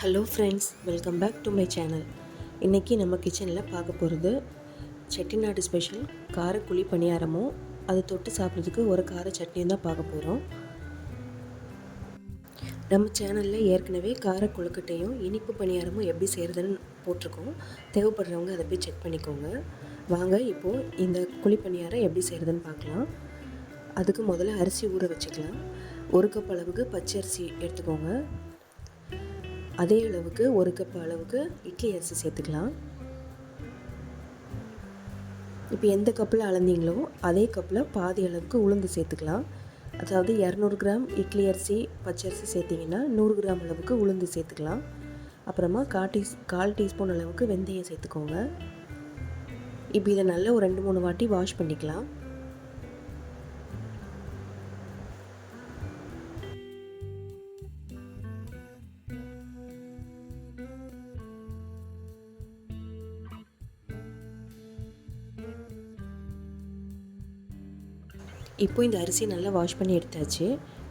Hello friends welcome back to my channel இன்றைக்கி நம்ம கிச்சனில் பார்க்க போகிறது செட்டிநாடு ஸ்பெஷல் கார குழி பணியாரமும் அதை தொட்டு சாப்பிட்றதுக்கு ஒரு கார சட்னியும் தான் பார்க்க போகிறோம் நம்ம சேனலில் ஏற்கனவே கார கொழுக்கட்டையும் இனிப்பு பணியாரமும் எப்படி செய்கிறதுன்னு போட்டிருக்கோம். தேவைப்படுறவங்க அதை போய் செக் பண்ணிக்கோங்க. வாங்க இப்போது இந்த குழி பணியாரம் எப்படி செய்கிறதுன்னு பார்க்கலாம். அதுக்கு முதல்ல அரிசி ஊற வச்சுக்கலாம். ஒரு கப் அளவுக்கு பச்சரிசி எடுத்துக்கோங்க. அதே அளவுக்கு ஒரு கப் அளவுக்கு இட்லி அரிசி சேர்த்துக்கலாம். இப்போ எந்த கப்பில் அளந்தீங்களோ அதே கப்பில் பாதி அளவுக்கு உளுந்து சேர்த்துக்கலாம். அதாவது இரநூறு கிராம் இட்லி அரிசி பச்சரிசி சேர்த்திங்கன்னா நூறு கிராம் அளவுக்கு உளுந்து சேர்த்துக்கலாம். அப்புறமா கால் டீ கால் டீஸ்பூன் அளவுக்கு வெந்தயம் சேர்த்துக்கோங்க. இப்போ இதை நல்லா ஒரு ரெண்டு மூணு வாட்டி வாஷ் பண்ணிக்கலாம். இப்போ இந்த அரிசியை நல்லா வாஷ் பண்ணி எடுத்தாச்சு.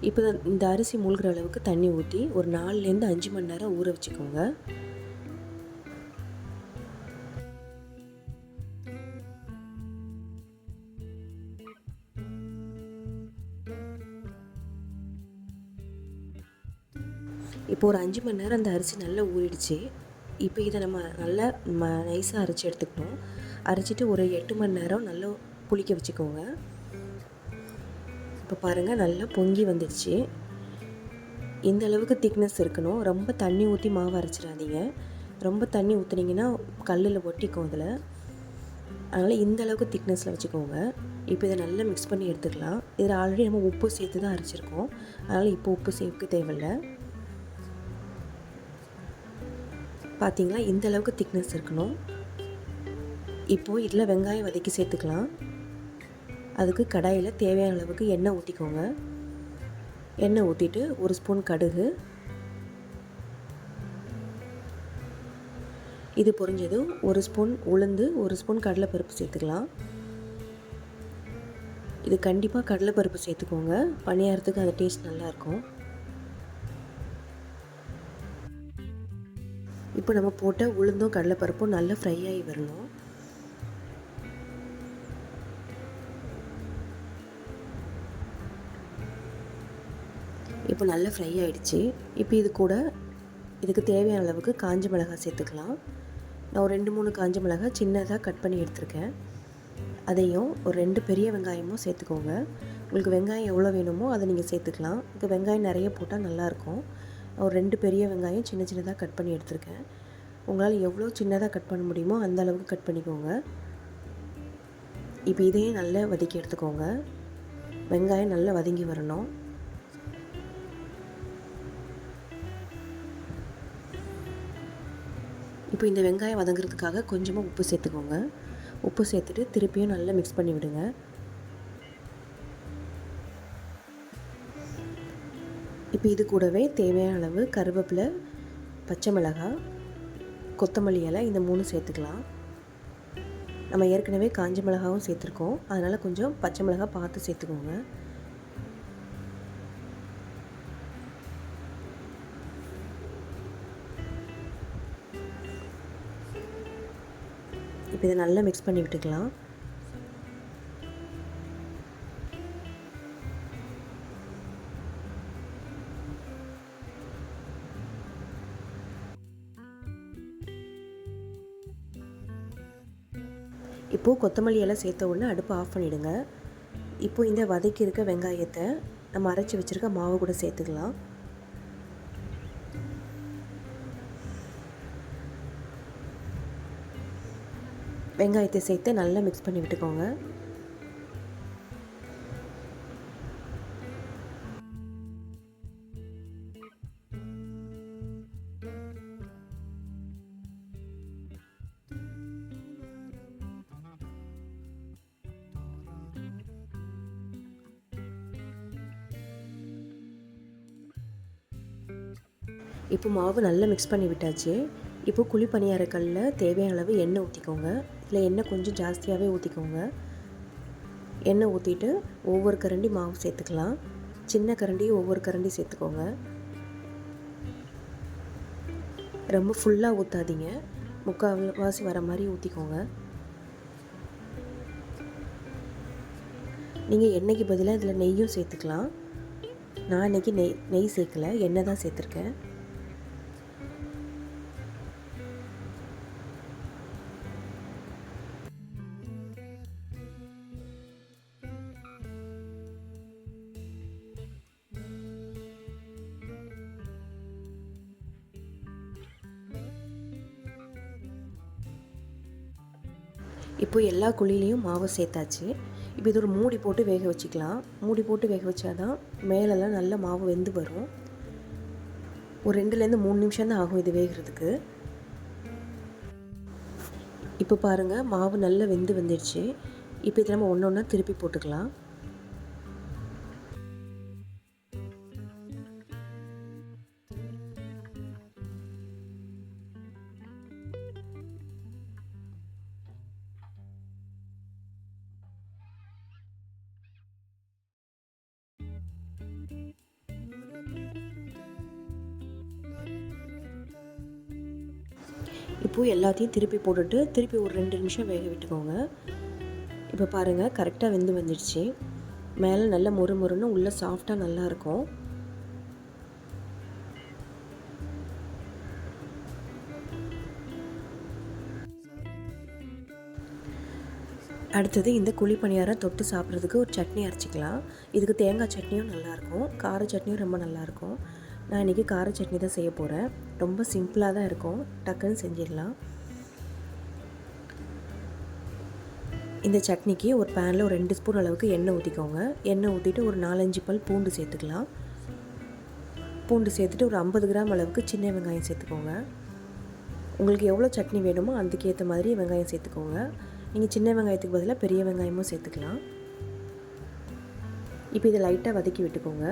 இப்போ இந்த அரிசி மூழ்கிற அளவுக்கு தண்ணி ஊற்றி ஒரு நாலுலேருந்து அஞ்சு மணி நேரம் ஊற வச்சுக்கோங்க. இப்போ ஒரு அஞ்சு மணி நேரம் அந்த அரிசி நல்லா ஊறிடுச்சு. இப்போ இதை நம்ம நல்லா ம நைஸாக அரைச்சி எடுத்துக்கணும். அரைச்சிட்டு ஒரு எட்டு மணி நேரம் நல்லா புளிக்க வச்சுக்கோங்க. இப்போ பாருங்கள் நல்லா பொங்கி வந்துடுச்சு. இந்த அளவுக்கு திக்னஸ் இருக்கணும். ரொம்ப தண்ணி ஊற்றி மாவு அரைச்சிடாதீங்க. ரொம்ப தண்ணி ஊற்றுனீங்கன்னா கல்லில் ஒட்டிக்கும் அதில். அதனால் இந்த அளவுக்கு திக்னஸில் வச்சுக்கோங்க. இப்போ இதை நல்லா மிக்ஸ் பண்ணி எடுத்துக்கலாம். இதில் ஆல்ரெடி நம்ம உப்பு சேர்த்து தான் அரைச்சிருக்கோம். அதனால் இப்போ உப்பு சேர்க்க தேவையில்லை. பார்த்தீங்களா இந்த அளவுக்கு திக்னஸ் இருக்கணும். இப்போது இதில் வெங்காயம் வதக்கி சேர்த்துக்கலாம். அதுக்கு கடாயில் தேவையான அளவுக்கு எண்ணெய் ஊற்றிக்கோங்க எண்ணெய் ஊற்றிட்டு ஒரு ஸ்பூன் கடுகு. இது பொரிஞ்சதும் ஒரு ஸ்பூன் உளுந்து ஒரு ஸ்பூன் கடலைப்பருப்பு சேர்த்துக்கலாம். இது கண்டிப்பாக கடலைப்பருப்பு சேர்த்துக்கோங்க. பணியாரத்துக்கு அந்த டேஸ்ட் நல்லாயிருக்கும். இப்போ நம்ம போட்ட உளுந்தும் கடலைப்பருப்பும் நல்லா ஃப்ரை ஆகி வரணும். இப்போ நல்லா ஃப்ரை ஆகிடுச்சு இப்போ இது கூட இதுக்கு தேவையான அளவுக்கு காஞ்ச மிளகாய் சேர்த்துக்கலாம். நான் ஒரு ரெண்டு மூணு காஞ்ச மிளகாய் சின்னதாக கட் பண்ணி எடுத்திருக்கேன். அதையும் ஒரு ரெண்டு பெரிய வெங்காயமும் சேர்த்துக்கோங்க. உங்களுக்கு வெங்காயம் எவ்வளோ வேணுமோ அதை நீங்கள் சேர்த்துக்கலாம். இப்போ வெங்காயம் நிறைய போட்டால் நல்லாயிருக்கும் ஒரு ரெண்டு பெரிய வெங்காயம் சின்ன சின்னதாக கட் பண்ணி எடுத்திருக்கேன். உங்களால் எவ்வளோ சின்னதாக கட் பண்ண முடியுமோ அந்த அளவுக்கு கட் பண்ணிக்கோங்க. இப்போ இதையும் நல்லா வதக்கி எடுத்துக்கோங்க. வெங்காயம் நல்லா வதங்கி வரணும். இப்போ இந்த வெங்காயம் வதங்குறதுக்காக கொஞ்சமாக உப்பு சேர்த்துக்கோங்க. உப்பு சேர்த்துட்டு திருப்பியும் நல்லா மிக்ஸ் பண்ணி விடுங்க. இப்போ இது கூடவே தேவையான அளவு கருவேப்பிலை பச்சை மிளகாய் கொத்தமல்லி இலை இந்த மூணு சேர்த்துக்கலாம். நம்ம ஏற்கனவே காஞ்ச மிளகாவும் சேர்த்துருக்கோம். அதனால் கொஞ்சம் பச்சை மிளகாய் பார்த்து சேர்த்துக்கோங்க. இதை நல்லா மிக்ஸ் பண்ணி விட்டுக்கலாம். இப்போது கொத்தமல்லி எல்லாம் சேர்த்த உடனே அடுப்பு ஆஃப் பண்ணிவிடுங்க இப்போது இந்த வதக்கி இருக்க வெங்காயத்தை நம்ம அரைச்சி வச்சுருக்க மாவு கூட சேர்த்துக்கலாம். வெங்காயத்தை சேர்த்து நல்லா மிக்ஸ் பண்ணி விட்டுக்கோங்க. இப்போ மாவு நல்லா மிக்ஸ் பண்ணி விட்டாச்சு. இப்போது குழி பணியாரக்கல்லில் தேவையான அளவு எண்ணெய் ஊற்றிக்கோங்க இதில் எண்ணெய் கொஞ்சம் ஜாஸ்தியாகவே ஊற்றிக்கோங்க எண்ணெய் ஊற்றிட்டு ஒவ்வொரு கரண்டி மாவு சேர்த்துக்கலாம். சின்ன கரண்டி ஒவ்வொரு கரண்டி சேர்த்துக்கோங்க. ரொம்ப ஃபுல்லாக ஊற்றாதீங்க முக்கால்வாசி வர மாதிரி ஊற்றிக்கோங்க நீங்கள் எண்ணெய்க்கு பதிலாக இதில் நெய்யும் சேர்த்துக்கலாம். நான் இன்றைக்கி நெய் நெய் சேர்க்கலை. எண்ணெய் தான் சேர்த்துருக்கேன். இப்போ எல்லா குழிலையும் மாவு சேர்த்தாச்சு. இப்போ இது ஒரு மூடி போட்டு வேக வச்சுக்கலாம். மூடி போட்டு வேக வச்சாதான் மேலெல்லாம் நல்ல மாவு வெந்து வரும். ஒரு ரெண்டுலேருந்து மூணு நிமிஷம் தான் ஆகும் இது வேகிறதுக்கு. இப்போ பாருங்கள் மாவு நல்லா வெந்து வந்துடுச்சு இப்போ இது நம்ம ஒன்று ஒன்றா திருப்பி போட்டுக்கலாம். இப்போது எல்லாத்தையும் திருப்பி போட்டுட்டு திருப்பி ஒரு ரெண்டு நிமிஷம் வேக விட்டுக்கோங்க. இப்போ பாருங்கள் கரெக்டாக வெந்து வந்துடுச்சு. மேலே நல்ல மொறு மொறுன்னு உள்ளே சாஃப்டாக நல்லாயிருக்கும் அடுத்தது இந்த குழி பணியாரம் தொட்டு சாப்பிட்றதுக்கு ஒரு சட்னி அரைச்சிக்கலாம். இதுக்கு தேங்காய் சட்னியும் நல்லாயிருக்கும் கார சட்னியும் ரொம்ப நல்லாயிருக்கும் நான் இன்றைக்கி கார சட்னி தான் செய்ய போகிறேன் ரொம்ப சிம்பிளாக தான் இருக்கும். டக்குன்னு செஞ்சிடலாம். இந்த சட்னிக்கு ஒரு பேனில் ஒரு ரெண்டு ஸ்பூன் அளவுக்கு எண்ணெய் ஊற்றிக்கோங்க எண்ணெய் ஊற்றிட்டு ஒரு நாலஞ்சு பல் பூண்டு சேர்த்துக்கலாம். பூண்டு சேர்த்துட்டு ஒரு ஐம்பது கிராம் அளவுக்கு சின்ன வெங்காயம் சேர்த்துக்கோங்க. உங்களுக்கு எவ்வளோ சட்னி வேணுமோ அதுக்கேற்ற மாதிரி வெங்காயம் சேர்த்துக்கோங்க. நீங்கள் சின்ன வெங்காயத்துக்கு பதிலாக பெரிய வெங்காயமும் சேர்த்துக்கலாம். இப்போ இதை லைட்டாக வதக்கி விட்டுக்கோங்க.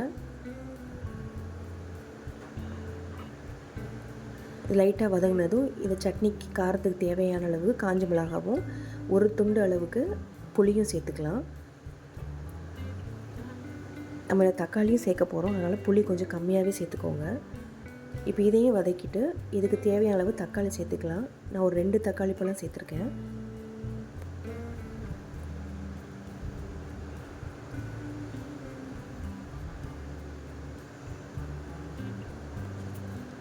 லைட்டாக வதங்கினதும் இந்த சட்னிக்கு காரத்துக்கு தேவையான அளவு காஞ்ச மிளகாவும் ஒரு துண்டு அளவுக்கு புளியும் சேர்த்துக்கலாம். நம்ம தக்காளியும் சேர்க்க போகிறோம் அதனால் புளி கொஞ்சம் கம்மியாகவே சேர்த்துக்கோங்க. இப்போ இதையும் வதக்கிட்டு இதுக்கு தேவையான அளவு தக்காளி சேர்த்துக்கலாம். நான் ஒரு ரெண்டு தக்காளி பழம் சேர்த்துருக்கேன்.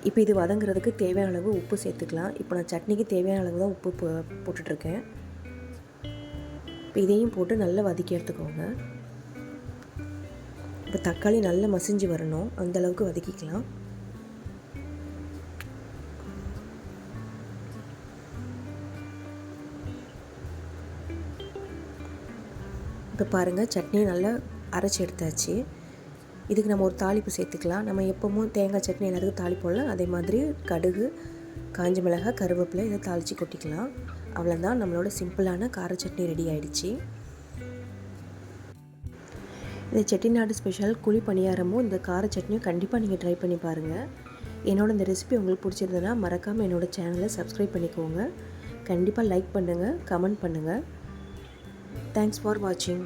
இப்போ இது வதங்குறதுக்கு தேவையான அளவு உப்பு சேர்த்துக்கலாம். இப்போ நான் சட்னிக்கு தேவையான அளவு தான் உப்பு போ போட்டுட்ருக்கேன். இப்போ இதையும் போட்டு நல்லா வதக்கி எடுத்துக்கோங்க. இப்போ தக்காளி நல்லா மசிஞ்சு வரணும். அந்த அளவுக்கு வதக்கிக்கலாம். இப்போ பாருங்கள் சட்னியை நல்லா அரைச்சி எடுத்தாச்சு. இதுக்கு நம்ம ஒரு தாளிப்பு சேர்த்துக்கலாம். நம்ம எப்போவும் தேங்காய் சட்னி எல்லாத்துக்கும் தாளிப்போம்ல அதே மாதிரி கடுகு காஞ்ச மிளகாய் கருவேப்பிலை இதை தாளித்து கொட்டிக்கலாம். அவ்வளோதான் நம்மளோட சிம்பிளான கார சட்னி ரெடி ஆகிடுச்சி இந்த செட்டிநாடு ஸ்பெஷல் குழி பணியாரமும் இந்த கார சட்னியும் கண்டிப்பாக நீங்கள் ட்ரை பண்ணி பாருங்கள் என்னோட இந்த ரெசிபி உங்களுக்கு பிடிச்சிருந்ததுன்னா மறக்காமல் என்னோடய சேனலை சப்ஸ்கிரைப் பண்ணிக்கோங்க. கண்டிப்பாக லைக் பண்ணுங்கள் கமெண்ட் பண்ணுங்கள் தேங்க்ஸ் ஃபார் வாட்சிங்